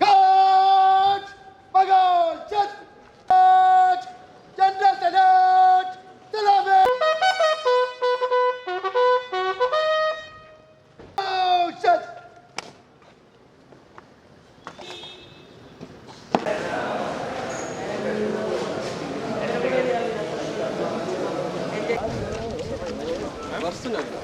Kaç! Bagaj! Kaç! Kaç! Cennet sedat! Selam et! Varsın abi.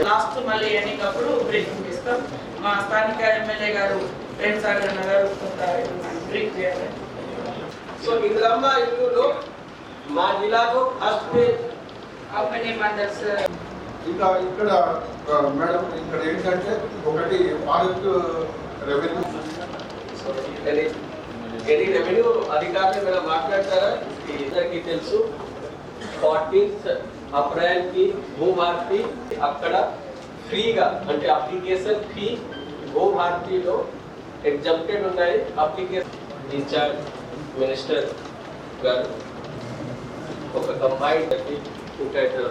Last మళ్ళీ ఎన్నికప్పుడు briefing ఇస్తాం మా స్థానిక ఎమ్మెల్యే గారు ప్రేమ్ సాగర్ అన్న గారు కొంత బ్రీఫ్ చేయాలి సో ఇంద్రమ్మ ఇల్లులో మా జిల్లాకు first page how many mandals ఇంకా ఇక్కడ ఆ, మేడం ఇక్కడ ఏంటంటే ఒకటి forest revenue so any any revenue అధికారులు మీరు మాట్లాడతారా ఈ ఇద్దరికి తెలుసు ఫార్టీన్త్ అప్రిల్కి భూభారతి అక్కడ ఫ్రీగా అంటే అప్లికేషన్ ఫీ భూభారతిలో ఎగ్జామ్టెడ్ ఉన్నాయి అప్లికేషన్ ఇన్ఛార్జ్ మినిస్టర్ గారు ఒక కంబైన్డ్ ఇంకా ఇద్దరు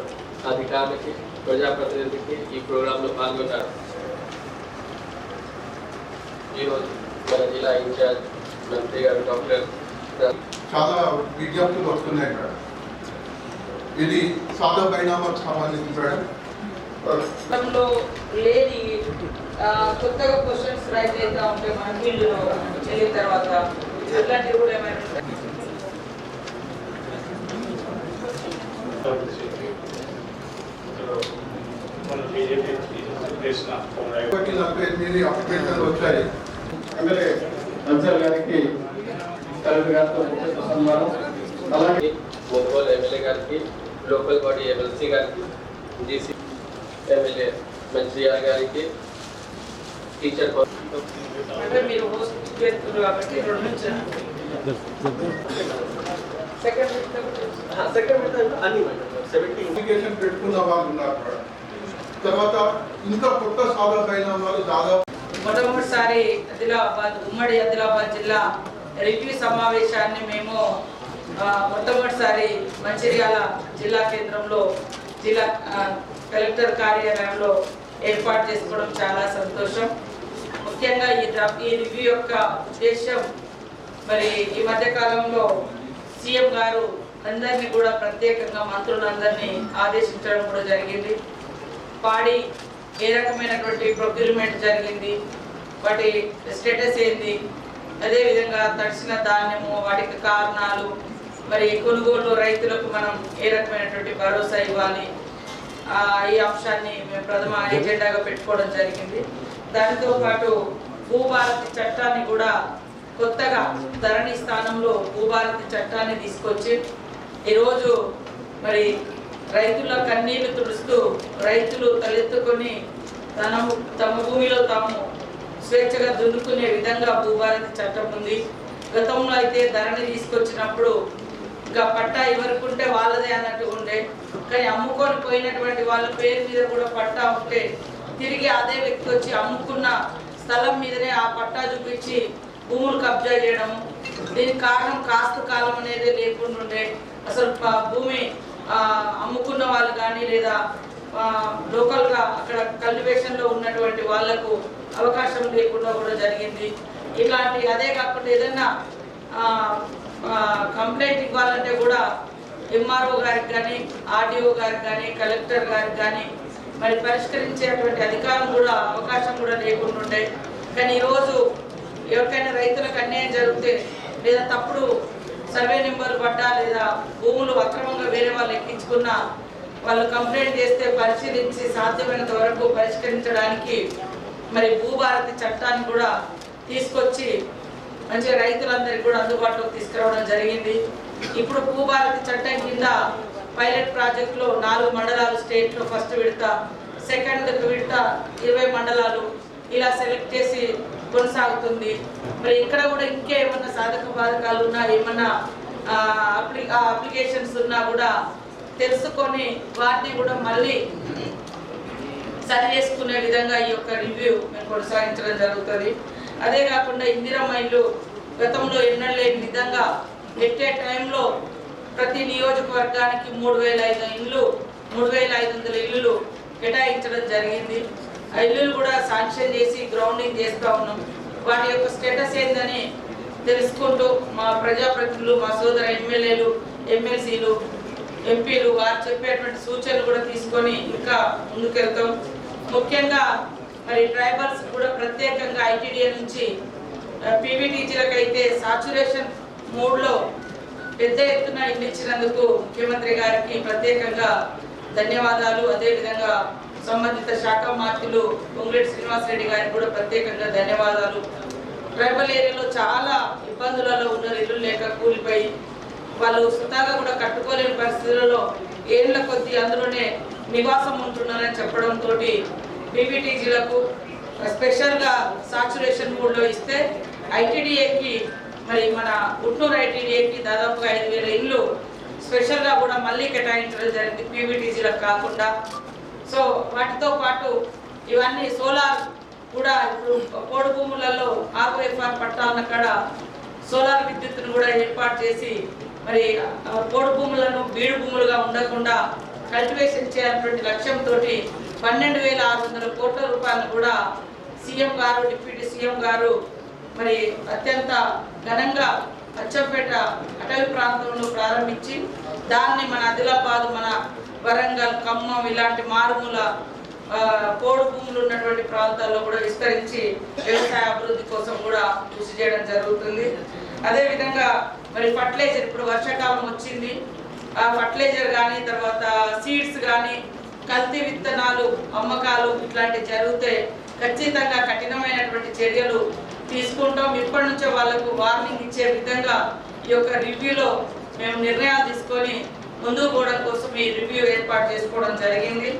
అధికారులకి ప్రజాప్రతినిధికి ఈ ప్రోగ్రాంలో పాల్గొన్నారు ఈరోజు మన జిల్లా ఇన్ఛార్జ్ మంత్రి గారు డాక్టర్ చాలా విజ్ఞప్తులు వస్తున్నాయి మేడం ఇది సాదా పరిణామాలకు సంబంధించి మేడం లో లేని ఆ, కొత్తగా క్వశ్చన్స్ రైజ్ అవుతా ఉంటే మన ఫీల్డ్లో వెళ్ళిన తర్వాత అట్లాంటివి కూడా ఏమైనా బీజేపీ చేసిన ఒకటి నలభై ఎనిమిది అప్లికేషన్లు వచ్చాయి ఎమ్మెల్యే అన్సర్ గారికి కలెక్టర్ గారితో ముఖ్య సన్మానం అలాగే మున్సిపల్ ఎమ్మెల్యే గారికి లోకల్ బాడీ ఎమ్మెల్సీ గారికి డీసీ ఎమ్మెల్యే మంత్రియార్ గారికి టీచర్ అంటే మీరు హోస్ట్ చేస్తున్నారు కాబట్టి రెండు నుంచి సెకండ్ సెకండ్ అన్ని సెవెంటీ అప్లికేషన్ పెట్టుకున్న వాళ్ళు ఉన్నారు మేడం తర్వాత ఇంకా కొత్త సాదా పరిణామాలు దాదాపు. మొట్టమొదటిసారి ఆదిలాబాద్ ఉమ్మడి ఆదిలాబాద్ జిల్లా రివ్యూ సమావేశాన్ని మేము మొట్టమొదటిసారి మంచిర్యాల జిల్లా కేంద్రంలో జిల్లా కలెక్టర్ కార్యాలయంలో ఏర్పాటు చేసుకోవడం చాలా సంతోషం. ముఖ్యంగా ఈ ఈ రివ్యూ యొక్క ఉద్దేశం మరి ఈ మధ్యకాలంలో సీఎం గారు అందరినీ కూడా ప్రత్యేకంగా మంత్రులందరినీ ఆదేశించడం కూడా జరిగింది. పాడి ఏ రకమైనటువంటి ప్రొక్యూర్మెంట్ జరిగింది వాటి స్టేటస్ ఏంది అదేవిధంగా తడిసిన ధాన్యము వాటికి కారణాలు మరి కొనుగోలు రైతులకు మనం ఏ రకమైనటువంటి భరోసా ఇవ్వాలి? ఆ, ఈ అంశాన్ని మేము ప్రథమ ఎజెండాగా పెట్టుకోవడం జరిగింది. దానితో పాటు భూభారతి చట్టాన్ని కూడా కొత్తగా ధరణి స్థానంలో భూభారతి చట్టాన్ని తీసుకొచ్చి ఈరోజు మరి రైతుల కన్నీళ్ళు తుడుస్తూ రైతులు తలెత్తుకొని తన తమ భూమిలో తాము స్వేచ్ఛగా దున్నుకునే విధంగా భూభారతి చట్టం ఉంది. గతంలో అయితే ధరణి తీసుకొచ్చినప్పుడు ఇంకా పట్టా ఎవరికుంటే వాళ్ళదే అన్నట్టు ఉండే. కానీ అమ్ముకొని పోయినటువంటి వాళ్ళ పేరు మీద కూడా పట్టా ఉంటే తిరిగి అదే వ్యక్తి వచ్చి అమ్ముకున్న స్థలం మీదనే ఆ పట్టా చూపించి భూములు కబ్జా చేయడం దీనికి కారణం కాస్త కాలం అనేది లేకుండా ఉండే. అసలు భూమి అమ్ముకున్న వాళ్ళు కానీ లేదా లోకల్గా అక్కడ కల్టివేషన్లో ఉన్నటువంటి వాళ్ళకు అవకాశం లేకుండా కూడా జరిగింది. ఇలాంటి అదే కాకుండా ఏదైనా కంప్లైంట్ ఇవ్వాలంటే కూడా ఎంఆర్ఓ గారికి కానీ ఆర్డీఓ గారికి కానీ కలెక్టర్ గారికి కానీ మరి పరిష్కరించేటువంటి అధికారం కూడా అవకాశం కూడా లేకుండా ఉండే. కానీ ఈరోజు ఎవరికైనా రైతులకు అన్యాయం జరిగితే లేదా తప్పుడు సర్వే నెంబర్ పడ్డా లేదా భూములు అక్రమంగా వేరే వాళ్ళు ఎక్కించుకున్నా వాళ్ళు కంప్లైంట్ చేస్తే పరిశీలించి సాధ్యమైనంత వరకు పరిష్కరించడానికి మరి భూభారతి చట్టాన్ని కూడా తీసుకొచ్చి మంచిగా రైతులందరికీ కూడా అందుబాటులోకి తీసుకురావడం జరిగింది. ఇప్పుడు భూభారతి చట్టం కింద పైలట్ ప్రాజెక్టులో నాలుగు మండలాలు స్టేట్లో ఫస్ట్ విడత సెకండ్ విడత ఇరవై మండలాలు ఇలా సెలెక్ట్ చేసి కొనసాగుతుంది. మరి ఇక్కడ కూడా ఇంకే సాధక బాధకాలు ఉన్నా ఏమన్నా అప్లి అప్లికేషన్స్ ఉన్నా కూడా తెలుసుకొని వాటిని కూడా మళ్ళీ సరి చేసుకునే విధంగా ఈ యొక్క రివ్యూ మేము కొనసాగించడం జరుగుతుంది. అదే కాకుండా ఇందిరమ్మ ఇల్లు గతంలో ఎన్నలేని విధంగా ఎట్టే టైంలో ప్రతి నియోజకవర్గానికి మూడు వేల ఐదు ఇల్లు మూడు వేల ఐదు వందల ఇల్లులు కేటాయించడం జరిగింది. ఆ ఇల్లులు కూడా శాంక్షన్ చేసి గ్రౌండింగ్ చేస్తూ ఉన్నాం. వాటి యొక్క స్టేటస్ ఏందని తెలుసుకుంటూ మా ప్రజాప్రతినిధులు మా సోదర ఎమ్మెల్యేలు ఎమ్మెల్సీలు ఎంపీలు వారు చెప్పేటువంటి సూచనలు కూడా తీసుకొని ఇంకా ముందుకెళ్తాం. ముఖ్యంగా మరి ట్రైబల్స్ కూడా ప్రత్యేకంగా ఐటీడీఏ నుంచి పీవీటీజీలకు అయితే సాచురేషన్ మూడ్లో పెద్ద ఎత్తున ఇల్లు ఇచ్చినందుకు ముఖ్యమంత్రి గారికి ప్రత్యేకంగా ధన్యవాదాలు. అదేవిధంగా సంబంధిత శాఖ మంత్రులు పొంగులేటి శ్రీనివాసరెడ్డి గారికి కూడా ప్రత్యేకంగా ధన్యవాదాలు. ట్రైబల్ ఏరియాలో చాలా ఇబ్బందులలో ఉన్నారు ఇల్లు లేక కూలిపోయి వాళ్ళు సుతాగా కూడా కట్టుకోలేని పరిస్థితులలో ఏళ్ళ కొద్దీ అందులోనే నివాసం ఉంటున్నారని చెప్పడంతో బీబీటీజీలకు స్పెషల్గా సాచురేషన్ మూడ్లో ఇస్తే ఐటీడీఏకి మరి మన గుంటూరు ఐటీడీఏకి దాదాపుగా ఐదు వేల ఇల్లు స్పెషల్గా కూడా మళ్ళీ కేటాయించడం జరిగింది పీవీటీజీలకు కాకుండా. సో వాటితో పాటు ఇవన్నీ సోలార్ కూడా ఇప్పుడు పోడు భూములలో ఆర్ఓఎఫ్ఆర్ పట్టాలన్న కాడ సోలార్ విద్యుత్తును కూడా ఏర్పాటు చేసి మరి పోడు భూములను బీడు భూములుగా ఉండకుండా కల్టివేషన్ చేయాలన్నటువంటి లక్ష్యంతో పన్నెండు వేల ఆరు వందల కోట్ల రూపాయలను కూడా సీఎం గారు డిప్యూటీ సీఎం గారు మరి అత్యంత ఘనంగా అచ్చంపేట అటవీ ప్రాంతంలో ప్రారంభించి దాన్ని మన ఆదిలాబాద్ మన వరంగల్ ఖమ్మం ఇలాంటి మారుమూల పోడు భూములు ఉన్నటువంటి ప్రాంతాల్లో కూడా విస్తరించి వ్యవసాయ అభివృద్ధి కోసం కూడా కృషి చేయడం జరుగుతుంది. అదేవిధంగా మరి ఫర్టిలైజర్ ఇప్పుడు వర్షాకాలం వచ్చింది. ఆ ఫర్టిలైజర్ కానీ తర్వాత సీడ్స్ కానీ కల్తీ విత్తనాలు అమ్మకాలు ఇట్లాంటివి జరిగితే ఖచ్చితంగా కఠినమైనటువంటి చర్యలు తీసుకుంటాం. ఇప్పటి నుంచే వాళ్ళకు వార్నింగ్ ఇచ్చే విధంగా ఈ యొక్క రివ్యూలో మేము నిర్ణయాలు తీసుకొని ముందుకు పోవడం కోసం ఈ రివ్యూ ఏర్పాటు చేసుకోవడం జరిగింది.